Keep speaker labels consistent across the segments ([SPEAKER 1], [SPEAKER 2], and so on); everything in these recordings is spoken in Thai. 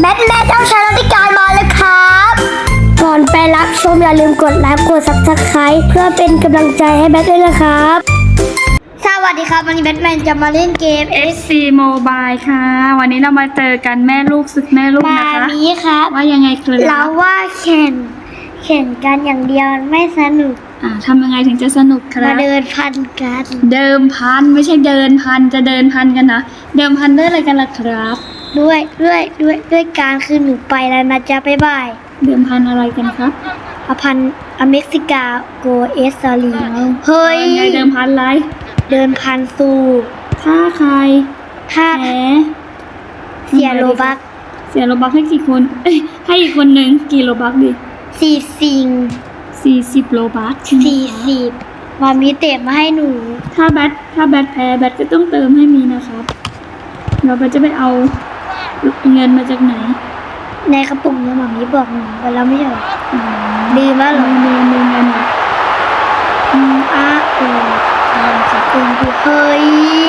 [SPEAKER 1] แบทแม่เจ้าชายรัติการมาแล้วครับ ก่อนไปรับชมอย่าลืมกดไลค์กดซับสไครต์เพื่อเป็นกำลังใจให้แบทด้วยนะครับ สวัสดีครับ วันนี้แบทแมนจะมาเล่นเกม
[SPEAKER 2] SC Mobile ค่ะ วันนี้เรามาเจอกันแม่ลูกศึกแม่ลูก
[SPEAKER 1] มา
[SPEAKER 2] นะคะ
[SPEAKER 1] มีครับ
[SPEAKER 2] ว่ายังไงครับ
[SPEAKER 1] เราว่าแข่งแข่งกันอย่างเดียวมันไม่สนุก
[SPEAKER 2] อ่าทำยังไงถึงจะสนุกครั
[SPEAKER 1] มา
[SPEAKER 2] บ
[SPEAKER 1] เดินพันกัน
[SPEAKER 2] เดิมพันไม่ใช่เดินพันจะเดินพันกันนะ เดิมพันด้วยอะไรกันล่ะครับ
[SPEAKER 1] ด้วยด้วยด้วยด้วยการคือหนูไปแล้วนะจ๊ะบ๊ายบาย
[SPEAKER 2] เดิมพันอะไรกันครับ
[SPEAKER 1] อพันอเม็กซิกาโกเอสซาลีเฮ้ย
[SPEAKER 2] อายังไงเดิมพันอะไร
[SPEAKER 1] เดินพันสู่
[SPEAKER 2] ถ้าใคร
[SPEAKER 1] ถ้า
[SPEAKER 2] แพ้
[SPEAKER 1] เสียโลบัก
[SPEAKER 2] เสียโลบักให้กี่คน เอ้ยให้อีกคนหนึ่งกี่โลบักดิ
[SPEAKER 1] สี่สิง
[SPEAKER 2] สี่สิบโลบักใช่ไหม
[SPEAKER 1] สี่
[SPEAKER 2] คะ
[SPEAKER 1] สิบมามีเตะมาให้หนู
[SPEAKER 2] ถ้าแบทถ้าแบทแพ้แบทก็ต้องเติมให้มีนะครับ เราก็จะไปเอา เงินมาจากไหน
[SPEAKER 1] ในกระปุกเนี่ยหมามีบอกหนูไปแล้วไม่ใช่เหรอ
[SPEAKER 2] อืม
[SPEAKER 1] ลืมแล้วเหรอ
[SPEAKER 2] มีมีเงินเหรอ
[SPEAKER 1] อืมอะเอออ่าขอบคุณพี่เฮ้ย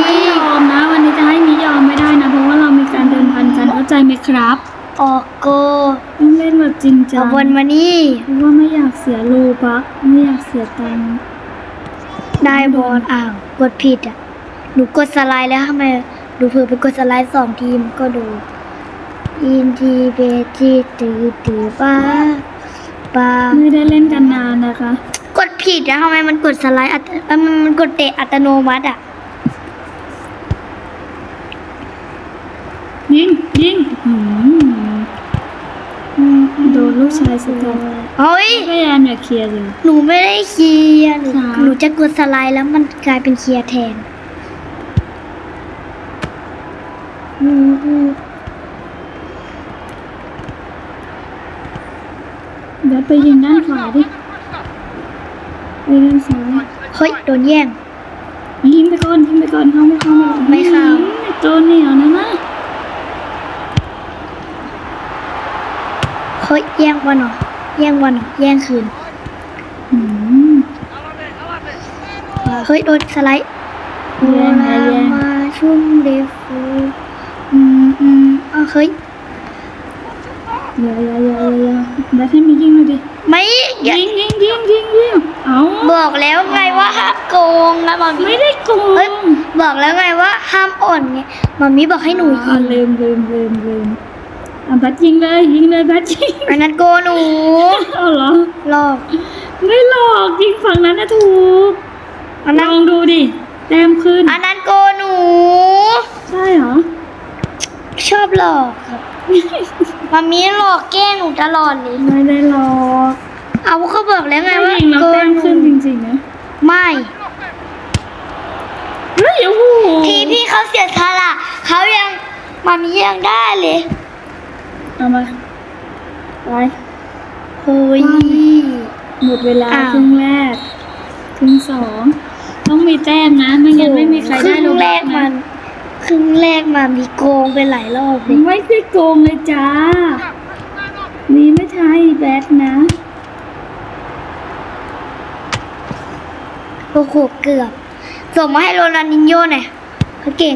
[SPEAKER 2] ไม่ยอมนะ วันนี้จะให้มียอมไม่ได้นะ เพราะว่าเรามีการเดินพันกันเข้าใจไหมครับ
[SPEAKER 1] ออกโก
[SPEAKER 2] ต้องเล่นแบบจริงจั
[SPEAKER 1] เอา
[SPEAKER 2] ง
[SPEAKER 1] บนมานี่
[SPEAKER 2] เพราะว่าไม่อยากเสียโลบักไม่อยากเสียตังค์
[SPEAKER 1] ได้บอลอ้าวกดผิดอะหนูกดสไลด์แล้วทำไมหนูเผื่อไปกดสไลด์สองทีมก็ดู อินทีเบจิตือตือป้าป้า
[SPEAKER 2] ไม่ได้เล่นกันนานนะคะ
[SPEAKER 1] กดผิดอะทำไมมันกดสไลด์อัตเอ้ยมันมันกดเตะอัตโนมัติอะ
[SPEAKER 2] ยิงยิงหืมโดนลูกชายสกัด
[SPEAKER 1] เฮ้ย
[SPEAKER 2] พยายามอย่าเคลียร์เลย
[SPEAKER 1] หนูไม่ได้เคลียร์หนู
[SPEAKER 2] ค่ะ
[SPEAKER 1] หนูจะกดสไลด์แล้วมันกลายเป็นเคลียร์แทน อืมอืม
[SPEAKER 2] เดี๋ยว ไปยิงด้านขวาดิไปด้านซ้าย
[SPEAKER 1] เฮ้ย โดนแย่ง
[SPEAKER 2] ยิงไปก่อนยิงไปก่อนเข้าไม่เข้าไม่
[SPEAKER 1] ไม่เข้า
[SPEAKER 2] ตัวเหนียวนะนะ
[SPEAKER 1] เฮ้ย แย่งบอลหน่อยแย่งบอลหน่อยแย่งคืน
[SPEAKER 2] อืม
[SPEAKER 1] เฮ้ย โดนสไลด์
[SPEAKER 2] แย่งนะแย่ง
[SPEAKER 1] มาชุ่มเดฟูอืมอืมอะเฮ้ย
[SPEAKER 2] อย่าอย่าอย่าอย่าอย่า แล้วให้มียิงเลยดิ
[SPEAKER 1] ไม่อย่า
[SPEAKER 2] ยิงยิงยิงยิงยิงเอา
[SPEAKER 1] บอกแล้วไงว่าห้ามโกงนะมามี
[SPEAKER 2] ไม่ได้โกง
[SPEAKER 1] เฮ้ยบอกแล้วไงว่าห้ามอ่อนไงมามีบอกให้หนูยิ
[SPEAKER 2] อ่างลืมลืมลืมลืมอะบัดยิงเลยยิงเลยบัดยิง
[SPEAKER 1] อันนั้นโกหนู
[SPEAKER 2] เอาเหรอ
[SPEAKER 1] หลอก
[SPEAKER 2] ไม่หลอกยิงฝั่งนั้นนะถูก
[SPEAKER 1] อัน
[SPEAKER 2] ล
[SPEAKER 1] นั้น
[SPEAKER 2] องดูดิแต้มขึ้น
[SPEAKER 1] อันนั้นโกหนู
[SPEAKER 2] ใช่เหรอ
[SPEAKER 1] ชอบหลอกครับ มามีหลอกแกล้งหนูตลอดเลย
[SPEAKER 2] ไม่ได้หลอก
[SPEAKER 1] เอาเขาบอกแล้วไง
[SPEAKER 2] ถ้า
[SPEAKER 1] ว่า
[SPEAKER 2] ยิงแล้ว
[SPEAKER 1] โก
[SPEAKER 2] แต้ม
[SPEAKER 1] ห
[SPEAKER 2] ขึ้น
[SPEAKER 1] นู
[SPEAKER 2] จริงๆนะ
[SPEAKER 1] ไม่
[SPEAKER 2] เฮ้ยโอ้โห
[SPEAKER 1] ทีพี่เขาเสียสละเขายังมามียังได้เลย
[SPEAKER 2] เอามาไป
[SPEAKER 1] เฮ้ย
[SPEAKER 2] หมดเวลา
[SPEAKER 1] อ้าว
[SPEAKER 2] ครึ่งแรกครึ่งสองต้องมีแต้มนะ ไม่งั้นไม่มีใครได้
[SPEAKER 1] ค
[SPEAKER 2] โล
[SPEAKER 1] รึ่งแร
[SPEAKER 2] บั
[SPEAKER 1] ก
[SPEAKER 2] ก
[SPEAKER 1] มั
[SPEAKER 2] นะ
[SPEAKER 1] น ครึ่งแรกมามีโกงไปหลายรอบเลย
[SPEAKER 2] ไม่ได้โกงเลยจ้า นี่ไม่ใช่แบทนะ
[SPEAKER 1] โอ้โหเกือบ ส่งมาให้โรนัลดินโญ่หน่อยเขาเก่ง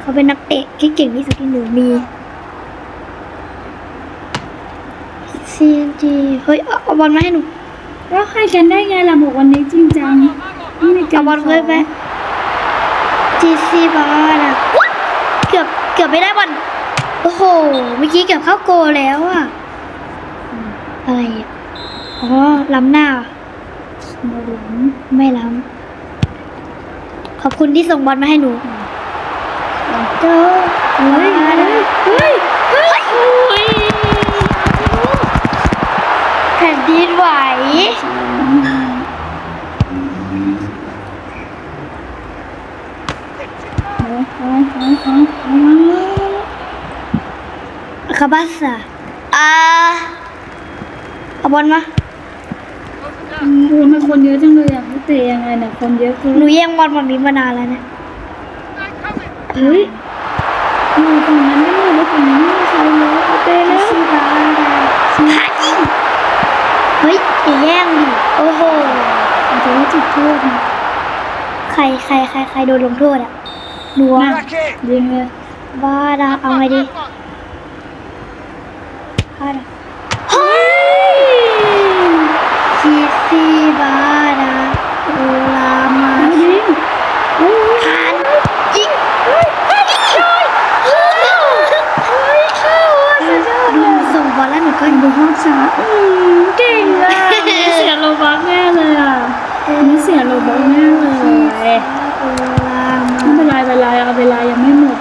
[SPEAKER 1] เขาเป็นนักเตะที่เก่งที่สุดที่หนูมี CNG เฮ้ยเอาเอาบอลมาให้หนู
[SPEAKER 2] ก็ให้กันได้ไงล่ะบอกวันนี้จริงจังไม่มีกา
[SPEAKER 1] เอา
[SPEAKER 2] ร
[SPEAKER 1] บอลเลยไหม GC บอลอะ เกือบไม่ได้บอลโอ้โห เมื่อกี้เกือบเข้าโกลแล้วอะอะไรอะอ๋อล้ำหน้า
[SPEAKER 2] มาหลัง
[SPEAKER 1] ไม่ล้ำ ขอบคุณที่ส่งบอลมาให้หนูโจ
[SPEAKER 2] เฮ้ย
[SPEAKER 1] มาเล
[SPEAKER 2] เฮ้ยเฮ้ยโอ้ย
[SPEAKER 1] แผ่นดินไหว
[SPEAKER 2] ไปไปไปไปไป
[SPEAKER 1] คาบัสอะอ่าเอาบอลมา
[SPEAKER 2] โอ้โหทำไมคนเยอะจังเลยอะเขาเตะยังไงเนี่ยคนเยอะคือ
[SPEAKER 1] หนูแย่งบอลมามีมานานแล้วเนะ
[SPEAKER 2] เฮ้ยอยู่ฝั่งนั้นไม่มีแล้วฝั่งนี้ไม่มีใครเลยเอาเตะแล้ว
[SPEAKER 1] ซีบาพายิงเฮ้ยอย่าแย่งดิโอ้โห
[SPEAKER 2] อาจจะว่าจุดโทษนะ
[SPEAKER 1] ใครใครใครใครโดนลงโทษอะหนูอะ
[SPEAKER 2] ยิงเลย
[SPEAKER 1] บ้าดาเอาไงดี พาดาเฮ้ยคิดซีบาดาโอลามา
[SPEAKER 2] เอายิงโอ้ย
[SPEAKER 1] ผ่านยิงดูส่งบอลแล้วหนูก็
[SPEAKER 2] ดูภาพช้าอืมเก่งอะเสียโลบักแน่เลยอะไม่เสียโลบักแน่เลยไม่เป็นไรเวลาเอาเวลายังไม่หมด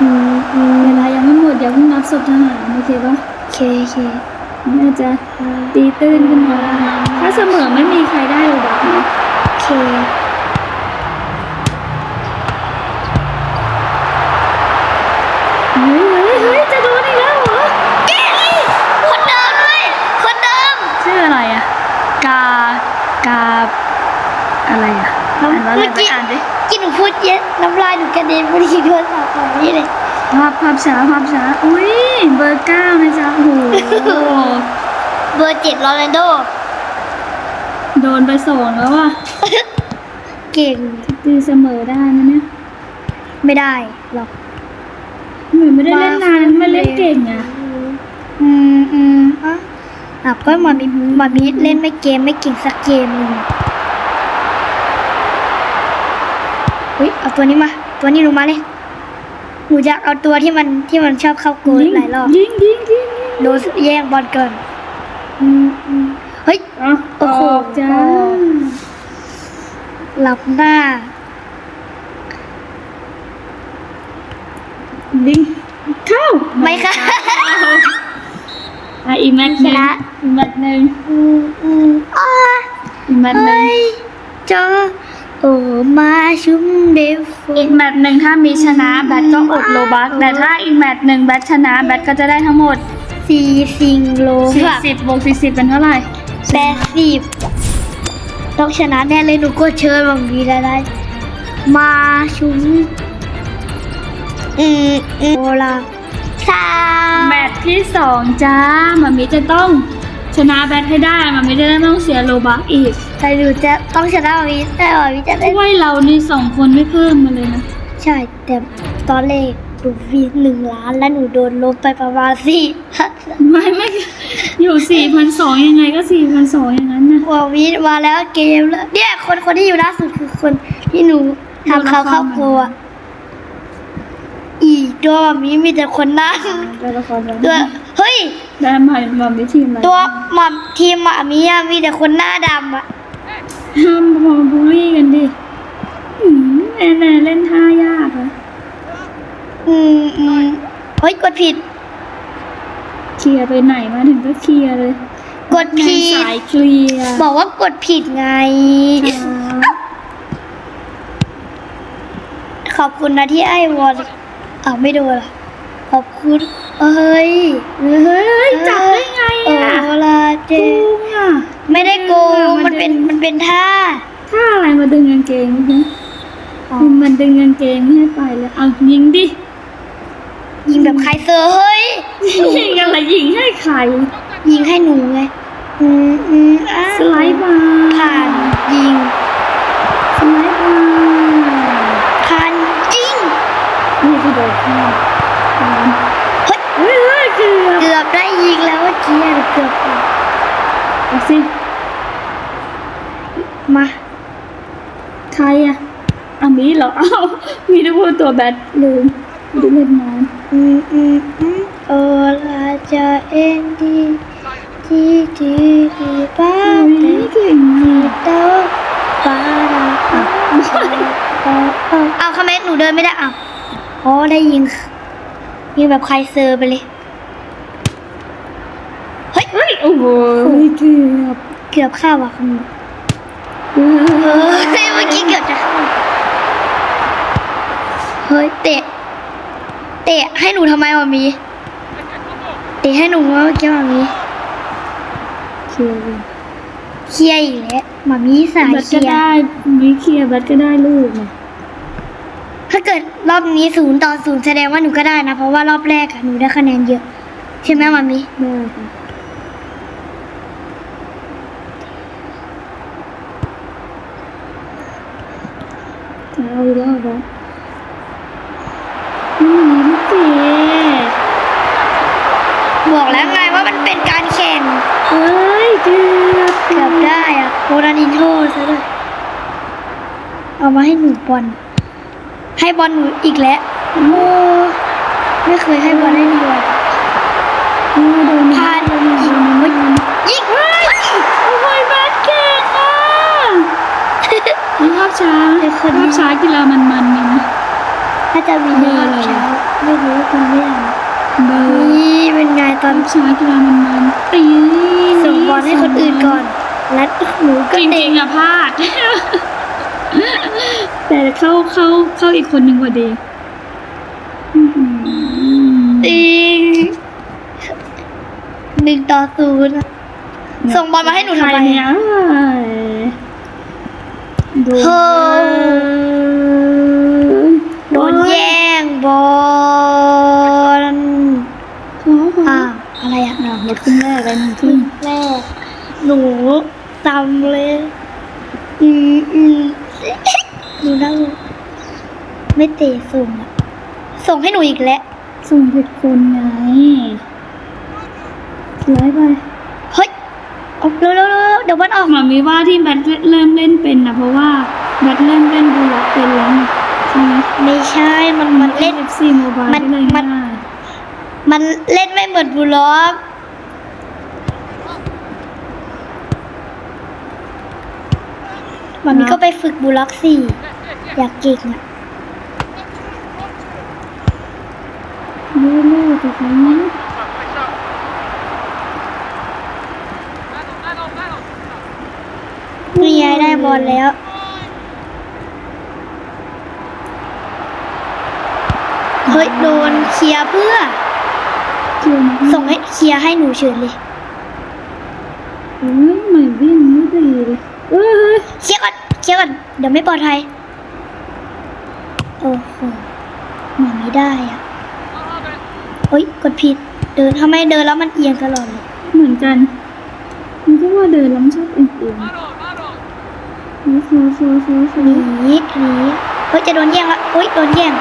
[SPEAKER 1] อืมอืม
[SPEAKER 2] เวลายังไม่หมดอย่าเพิ่งนับศพทหารโอเคปะ
[SPEAKER 1] โอเคโอเค
[SPEAKER 2] แม่จะตีตื้นขึ้นมาถ้าเสมอไม่มีใครได้โลบักนะ
[SPEAKER 1] โอเค
[SPEAKER 2] เฮ้ยเฮ้ยเฮ้ยจะโดนอีกแล้วเหรอ
[SPEAKER 1] คนเดิมด้วยคนเดิม
[SPEAKER 2] ชื่ออะไรอะ กากาอะไรอะอ่านว่าอะไรไปอ่านดิ
[SPEAKER 1] กินหนูพูดเยอะน้ำลายหนูกระเด็นพอดีโดนสาวของนี่เลย
[SPEAKER 2] ภาพภาพช้าภาพช้าอุ้ยเบอร์เก้านะจ๊ะโอ้โห
[SPEAKER 1] เบอร์เจ็ดโรนัลโด
[SPEAKER 2] โดนไปสองแล้วอะ
[SPEAKER 1] เก่ง
[SPEAKER 2] ตีเสมอได้นะเนี่ย
[SPEAKER 1] ไม่ได้หรอก
[SPEAKER 2] เหมือนไม่ได้เล่นนานไม่เล่นเก่งอะ
[SPEAKER 1] อืมอืมอะอะก็มามีมามีเล่นไม่เกมไม่เก่งสักเกมหนึงอะเฮ้ยเอาตัวนี้มา ตัวนี้หนูมาเลยห นูอยากเอาตัวที่มันที่มันชอบเข้าโกลหลายรอบ
[SPEAKER 2] ยิงยิงยิงยิง
[SPEAKER 1] โดนแย่งบอลก่อนอืมอืมเฮ้ย
[SPEAKER 2] เอา
[SPEAKER 1] โอ้โห
[SPEAKER 2] ออกจ้า
[SPEAKER 1] หลับหน้า
[SPEAKER 2] ยิงเข้า
[SPEAKER 1] ไม่ค่ะ
[SPEAKER 2] อะอีกแมตช์หนึ่ง
[SPEAKER 1] ชนะ
[SPEAKER 2] อีกแมตช์หนึ่ง
[SPEAKER 1] อืมอืมอ่า
[SPEAKER 2] อีกแมตช์หนึ่
[SPEAKER 1] เฮ้
[SPEAKER 2] ง
[SPEAKER 1] ยเจอ โอ้มาชุมเดฟโฟ
[SPEAKER 2] อีกแมตช์หนึ่งถ้ามีชนะแบทก็อดโลบักแต่ถ้าอีกแมตช์หนึ่งแบทชนะแบทก็จะได้ทั้งหมด
[SPEAKER 1] สี่สิงโลค่ะ
[SPEAKER 2] 40บวก40เป็นเท่าไหร่
[SPEAKER 1] แปดสิบต้องชนะแน่เลยหนูก็เชิญบางทีได้ได้มาชุมอืมอืมโอลาสาม
[SPEAKER 2] แมตช์ที่สองจ้ามามิจะต้องชนะแบทให้ได้มามิจะได้ไม่ต้องเสียโลบักอีก
[SPEAKER 1] แต่หนูจะต้องชนะบางทีแต่บางทีจะได้
[SPEAKER 2] ช่วยเรานี่สองคนไม่เพิ่มมาเลยนะ
[SPEAKER 1] ใช่ แต่ตอนแรกหนูฟีหนึ่งล้านแล้วหนูโดนลบไปประมาณสี่
[SPEAKER 2] ไม่ไม่อยู่สี่พันสองยังไงก็สี่พันสองอย่างนั้นนะ
[SPEAKER 1] ว่าวิมาแล้วเกมแล้วเนี่ยคนคนที่อยู่ล่าสุดคือคนที่หนูทำเขาเข้ากลัวอีกตัวมีมีแต่คนนั่ง
[SPEAKER 2] ตัวละครแบบ
[SPEAKER 1] ตัวเฮ้ย
[SPEAKER 2] ได้มามามิทีมอะไร
[SPEAKER 1] ตัวหม่อมทีมหมามีอะมีแต่คนหน้าดำอะ
[SPEAKER 2] ห้ามมาบูลลี่กันดิอืมแน่แน่เล่นท่ายากอะ
[SPEAKER 1] อืมอืมเฮ้ยกดผิด
[SPEAKER 2] เคลียร์ไปไหนมาถึงก็เคลียร์เลย
[SPEAKER 1] กดผิ
[SPEAKER 2] แม่
[SPEAKER 1] ด
[SPEAKER 2] สายเคลียร์
[SPEAKER 1] บอกว่ากดผิดไง
[SPEAKER 2] ครับ
[SPEAKER 1] ขอบคุณนะที่ไอ้วอลอ้าวไม่โดนเหรอ ขอบคุณเอ้ย
[SPEAKER 2] เฮ้ยเฮ้ยเฮ้ยจับได้ไง
[SPEAKER 1] โอ
[SPEAKER 2] อะ
[SPEAKER 1] ลาเจ
[SPEAKER 2] โกงอะ
[SPEAKER 1] ไม่ได้โกง
[SPEAKER 2] มั
[SPEAKER 1] มัน
[SPEAKER 2] นเป็
[SPEAKER 1] เป็น
[SPEAKER 2] น
[SPEAKER 1] มันเป็นท่า
[SPEAKER 2] ถ้าอะไรมาดึงกางเกงนี่
[SPEAKER 1] อ๋อ
[SPEAKER 2] มันดึงกางเกงไม่ให้ไปเลยเอายิงดิ
[SPEAKER 1] ยิงแบบใครเซอร์เฮ้ย
[SPEAKER 2] ยิงอะไรยิงให้ใคร
[SPEAKER 1] ยิงให้หนูไงอืมอืมอะ
[SPEAKER 2] สไลด์มา
[SPEAKER 1] ผ่านยิง
[SPEAKER 2] สไลด์มา
[SPEAKER 1] ผ่านยิง
[SPEAKER 2] นี่คือโดดข้าม
[SPEAKER 1] เฮ้ย
[SPEAKER 2] เฮ้ยเฮ้ยเกือบ
[SPEAKER 1] เกือบได้ยิงแล้วเมื่อกี้อเกือบอะ
[SPEAKER 2] เอาสิ
[SPEAKER 1] มา
[SPEAKER 2] ใครอะอามีเหรอเอ้ามีได้พูตัวแบทลืมด้เล่นนาน
[SPEAKER 1] อืมอืมอืมโอลาจะเอ็นดีดีดีดีป้า
[SPEAKER 2] เฮ้
[SPEAKER 1] เต
[SPEAKER 2] ยเก่ง
[SPEAKER 1] ดี
[SPEAKER 2] อะ
[SPEAKER 1] โตปาราปาปาเอาคาเมสหนูเดินไม่ได้อะอ๋อได้ยิงยิงแบบใครเซอร์ไปเล
[SPEAKER 2] ย โอ้โหเกือบ
[SPEAKER 1] เกือบเข้าอะคุณ
[SPEAKER 2] เฮ้ย
[SPEAKER 1] เฮ้ยเมื่อกี้เกือบจะเข้าเฮ้ยเตะ เตะให้หนูทำไมวะมี เตะให้หนูเมื่อกี้มามี
[SPEAKER 2] เคียร์
[SPEAKER 1] เคลียร์อีกแล้วมามีสาย
[SPEAKER 2] แบท
[SPEAKER 1] เคลี
[SPEAKER 2] ก็
[SPEAKER 1] ยร์
[SPEAKER 2] ได้มีเคลียร์แบทก็ได้ลูกนะ
[SPEAKER 1] ถ้าเกิดรอบนี้ศูนย์ต่อศูนย์แสดงว่าหนูก็ได้นะ เพราะว่ารอบแรกอะหนูได้คะแนนเยอะ ใช่ไหมมามี
[SPEAKER 2] ได้ค่ะจะเอาอีกแล้วเหรออืมเจ๊
[SPEAKER 1] บอกแล้วไงว่ามันเป็นการแข่ง
[SPEAKER 2] เฮ้ยเกือบ
[SPEAKER 1] เกือบได้อะโรนัลดินโญ่ซะด้วยเอามาให้หนูบ อล ให้บอลหนูอีกแล้วโอ้ไม่เคยให้บอลให้ดีเลย
[SPEAKER 2] โอ้โดน
[SPEAKER 1] พลาดยิงยิง
[SPEAKER 2] โอ้ยแบทเก่งอะนี่ภาพช้าภาพช้ากีฬามันมันๆเนี่ยนะ
[SPEAKER 1] ถ้าจะมี
[SPEAKER 2] เบอร์อะไร
[SPEAKER 1] เช้าไม่รู้คุณไม่อ่าน
[SPEAKER 2] เบอร์
[SPEAKER 1] นี่เป็นไงตอน
[SPEAKER 2] ภาพช้ากีฬามันมันๆตี
[SPEAKER 1] ส่งบอลให้คนอื่นก่อน และหนูก็
[SPEAKER 2] จ
[SPEAKER 1] เด็
[SPEAKER 2] ริ
[SPEAKER 1] ก
[SPEAKER 2] งๆอะพลาด แต่เข้าเข้าเข้าอีกคนหนึ่งพอดีอื้อหือ
[SPEAKER 1] จริงหนึ่งต่อศูนย์อะส่งบอลมาให้หนูทำไม
[SPEAKER 2] ใครเนี่ย
[SPEAKER 1] อะ
[SPEAKER 2] ดู
[SPEAKER 1] เฮ้ยโดนแย่งบอล
[SPEAKER 2] ขอขอ
[SPEAKER 1] อ้าวอะไรอะ
[SPEAKER 2] อะหมดครึ่งแรกแล้วหนึ่งครึ่ง
[SPEAKER 1] แรกหนูตำเลย อืมอืม หนูนั่งไม่เตะส่งอะส่งให้หนูอีกแล้ว
[SPEAKER 2] ส่งผิดคนไงสวยไป
[SPEAKER 1] เฮ้ยเอาเร็วเร็วเร็วเดี๋ยวบอลออก
[SPEAKER 2] หมามีว่าที่แบทเริ่มเล่นเป็นนะเพราะว่าแบทเริ่มเล่นดูล็อกเป็นแล้วไงใช่ไหม
[SPEAKER 1] ไม่ใช่มันมันเล่น
[SPEAKER 2] เอฟซีโมบาย
[SPEAKER 1] มัน
[SPEAKER 2] เลย
[SPEAKER 1] มัน
[SPEAKER 2] ง่าย
[SPEAKER 1] มันเล่นไม่เหมือนบูลล็อกมันมีก็ไปฝึกบูลล็อกสี่ อยากเก่งอะ
[SPEAKER 2] เรื่อยๆแต่ครั้งนี้
[SPEAKER 1] นี่ไงได้บอลแล้วเฮ้ยโดนเคลียร์เพื่อ
[SPEAKER 2] เชื่อไหม
[SPEAKER 1] ส่งให้เคลียร์ให้หนูเฉยเลย
[SPEAKER 2] เฮ้ยใหม่วิ่งไม่ดีเลยเอ้ย
[SPEAKER 1] เคลียร์ก่อนเคลียร์ก่อนเดี๋ยวไม่ปลอดภัย โอ้โหเหมือนไม่ได้อะเฮ้ยกดผิด เดินทำไมเดินแล้วมันเอียงตลอดเลย
[SPEAKER 2] เหมือนกัน มันก็ว่าเดินแล้วมันชอบเอียงๆโอ้โหโอ้โหโอ้โห
[SPEAKER 1] หนีหนีเฮ้ยจะโดนแย่งละเฮ้ยโดนแย่ง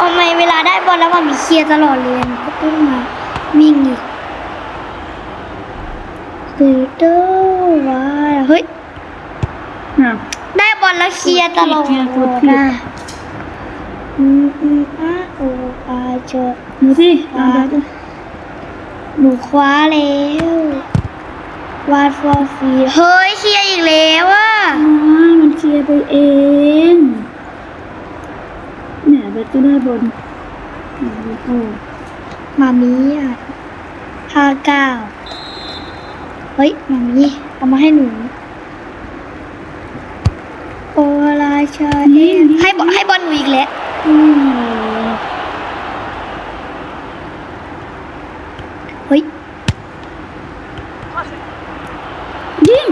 [SPEAKER 1] ทำไมเวลาได้บอลแล้วมันมีเคลียร์ตลอดเลยมันก็ต้องมาวิ่งอีกคือเด้อว่าเฮ้ย
[SPEAKER 2] อะ
[SPEAKER 1] ได้บอลแล้วเคลียร์ตลอด
[SPEAKER 2] เคลียร์กดผิด
[SPEAKER 1] นะ อืมอืมอะโอ้อาเจอ
[SPEAKER 2] ดูสิลองดู
[SPEAKER 1] หนูคว้าแล้ววาดฟอร์ฟีเฮ้ยเคลียร์อีกแล้วอะ
[SPEAKER 2] อ่ามันเคลียร์ไปเองเนี่ยเบสก็ได้บนโอ้โห
[SPEAKER 1] มามีอะห้าเก้าเฮ้ยมามีเอามาให้หนูโอราชาเอ็มให้บอลให้บอลหนูอีกแล้ว
[SPEAKER 2] อืม
[SPEAKER 1] เฮ้ย
[SPEAKER 2] ยิง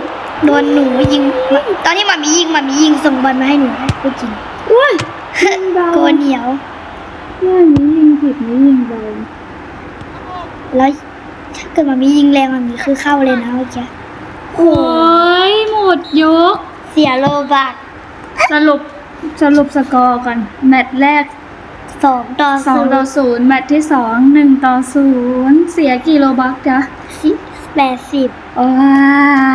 [SPEAKER 1] โดนหนูยิง ตอนที่มามียิงมามียิงส่งบอลมาให้หนูให้พูดจริง
[SPEAKER 2] ว้ายยิงเบา
[SPEAKER 1] ตัวเหนียว
[SPEAKER 2] ว่านี้ยิงผิดนี้ยิงเบา
[SPEAKER 1] แล้วถ้าเกิดมามียิงแรงมามีคือเข้าเลยนะเมื่อกี้
[SPEAKER 2] โอ้ยหมดยก
[SPEAKER 1] เสียโลบัก
[SPEAKER 2] สรุป สรุปสกอร์กัน แมตช์แรก
[SPEAKER 1] สองต่อ
[SPEAKER 2] สอง
[SPEAKER 1] ศูน
[SPEAKER 2] ต่อ
[SPEAKER 1] ย์
[SPEAKER 2] ศูนย์แมตช์ที่สองหนึ่งต่อศูนย์เสียกี่โลบักจ๊ะ
[SPEAKER 1] สิแปดสิบ
[SPEAKER 2] โอ้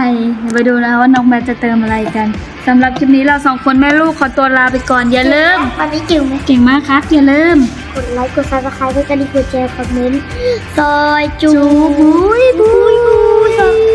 [SPEAKER 2] ยเดี๋ยวไปดูนะว่าน้องแมทจะเติมอะไรกันสำหรับคลิปนี้เราสองคนแม่ลูกขอตัวลาไปก่อนอย่าลืม
[SPEAKER 1] วันนี้จิ๋วไหม
[SPEAKER 2] เก่งมากครับ อย่าลืม
[SPEAKER 1] กดไลค์กดซับสไครต์กดกระดิ่งกดแชร์คอมเมนต์ซอยจู
[SPEAKER 2] จูบุย